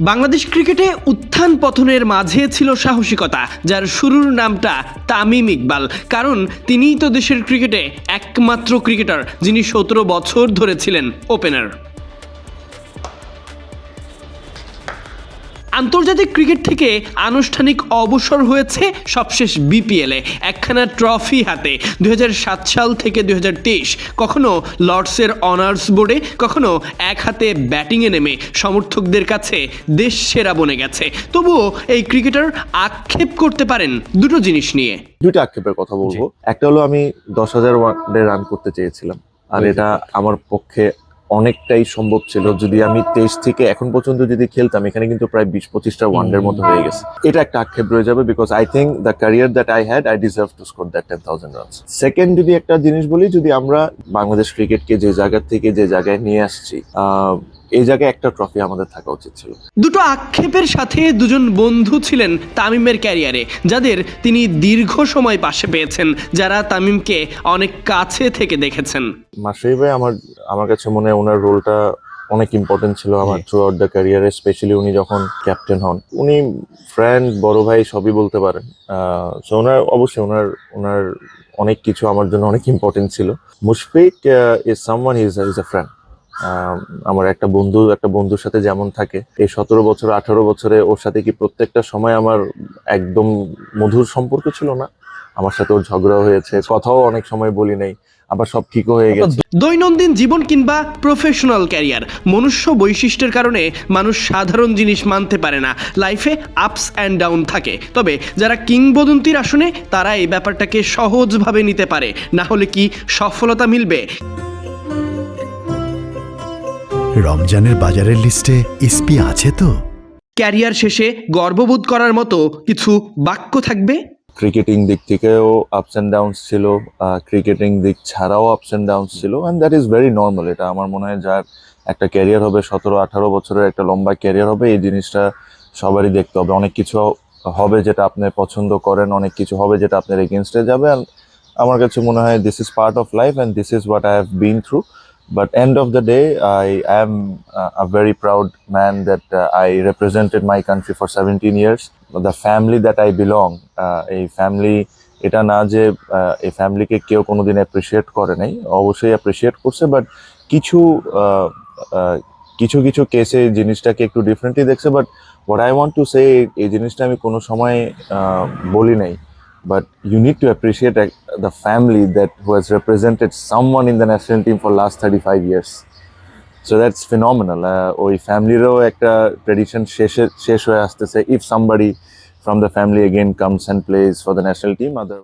বাংলাদেশ ক্রিকেটে উত্থান পথনের মাঝে ছিল সাহসিকতা, যার শুরুর নামটা তামিম ইকবাল। কারণ তিনিই তো দেশের ক্রিকেটে একমাত্র ক্রিকেটার, যিনি সতেরো বছর ধরে ছিলেন ওপেনার আন্তর্জাতিক ক্রিকেট থেকে আনুষ্ঠানিক অবসর হয়েছে সবশেষ বিপিএলে একখানা ট্রফি হাতে দু হাজার সাত সাল থেকে দু হাজার তেইশ। কখনো লর্ডসের অনার্স বোর্ডে কখনো এক হাতে ব্যাটিংয়ে নেমে সমর্থকদের কাছে দেশ সেরা বনে গেছে। তবুও এই ক্রিকেটার আক্ষেপ করতে পারেন দুটো জিনিস নিয়ে। দুটো আক্ষেপের কথা বলব। একটা হলো আমি দশ হাজার ওয়ানডে রান করতে চেয়েছিলাম। আর এটা আমার পক্ষে অনেকটাই সম্ভব ছিল যদি আমি তেইশ থেকে এখন পর্যন্ত যদি খেলতাম, এখানে কিন্তু প্রায় বিশ পঁচিশটা ওয়ানডের মতো হয়ে গেছে। এটা একটা আক্ষেপ রয়ে যাবে because I think the career that I had I deserve to score that ten thousand runs second যদি একটা জিনিস বলি, যদি আমরা বাংলাদেশ ক্রিকেটকে যে জায়গার থেকে যে জায়গায় নিয়ে আসছি এই জায়গায় একটা ট্রফি আমাদের থাকা উচিত ছিল। দুটো আক্ষেপের সাথে দুজন বন্ধু ছিলেন তামিমের ক্যারিয়ারে যাদের তিনি দীর্ঘ সময় পাশে পেয়েছেন যারা তামিমকে অনেক কাছে থেকে দেখেছেন। মাসুই ভাই আমার আমার কাছে মনে হয় ওনার রোলটা অনেক ইম্পর্টেন্ট ছিল আমার থ্রু আউট দ্য ক্যারিয়ারে স্পেশালি উনি যখন ক্যাপ্টেন হন। উনি ফ্রেন্ড বড় ভাই সবই বলতে পারেন। সো ওনার অবশ্যই ওনার ওনার অনেক কিছু আমার জন্য অনেক ইম্পর্টেন্ট ছিল। Mushfiq is someone is is a friend আমার একটা বন্ধু, একটা বন্ধুর সাথে যেমন থাকে, এই সতেরো বছর, আঠারো বছরে ওর সাথে কি প্রত্যেকটা সময় আমার একদম মধুর সম্পর্ক ছিল না? আমার সাথে ওর ঝগড়া হয়েছে, কথাও অনেক সময় বলি নাই, আবার সব ঠিকও হয়ে গেছে। দৈনন্দিন জীবন কিংবা প্রফেশনাল ক্যারিয়ার মনুষ্য বৈশিষ্ট্যের কারণে মানুষ সাধারণ জিনিস মানতে পারে না। লাইফে আপস অ্যান্ড ডাউন থাকে। তবে যারা কিংবদন্তির আসনে, তারা এই ব্যাপারটাকে সহজভাবে নিতে পারে। না হলে কি সফলতা মিলবে? রমজানের বাজারের লিস্টে ইসপি আছে তো? ক্যারিয়ার শেষে গর্ববোধ করার মতো কিছু বাক্য থাকবে? ক্রিকেটিং দিক থেকেও আপস অ্যান্ড ডাউনস ছিল ক্রিকেটিং দিক ছাড়াও আপস অ্যান্ড ডাউনস ছিল and that is very normal এটা আমার মনে হয় যার একটা ক্যারিয়ার হবে সতেরো আঠারো বছরের একটা লম্বা ক্যারিয়ার হবে এই জিনিসটা সবারই দেখতে হবে। অনেক কিছু হবে যেটা আপনি পছন্দ করেন অনেক কিছু হবে যেটা আপনার এগেনস্টে যাবে আর আমার কাছে মনে হয় this is part of life and this is what I have been through But end of the day, I am uh, a very proud man that uh, I represented my country for 17 years. The family that I belong, uh, এই family এটা না যে এই ফ্যামিলিকে কেউ কোনোদিন appreciate করে নাই। অবশ্যই অ্যাপ্রিসিয়েট করছে বাট কিছু কিছু কিছু কেসে জিনিসটাকে একটু ডিফারেন্টলি দেখছে। But what I want to say এই জিনিসটা আমি কোনো সময় বলি নাই। but you need to appreciate uh, the family that who has represented someone in the national team for last 35 years so that's phenomenal uh, ওই ফ্যামিলিরও একটা ট্রেডিশন শেষে শেষ হয়ে আসতেছে if somebody from the family again comes and plays for the national team other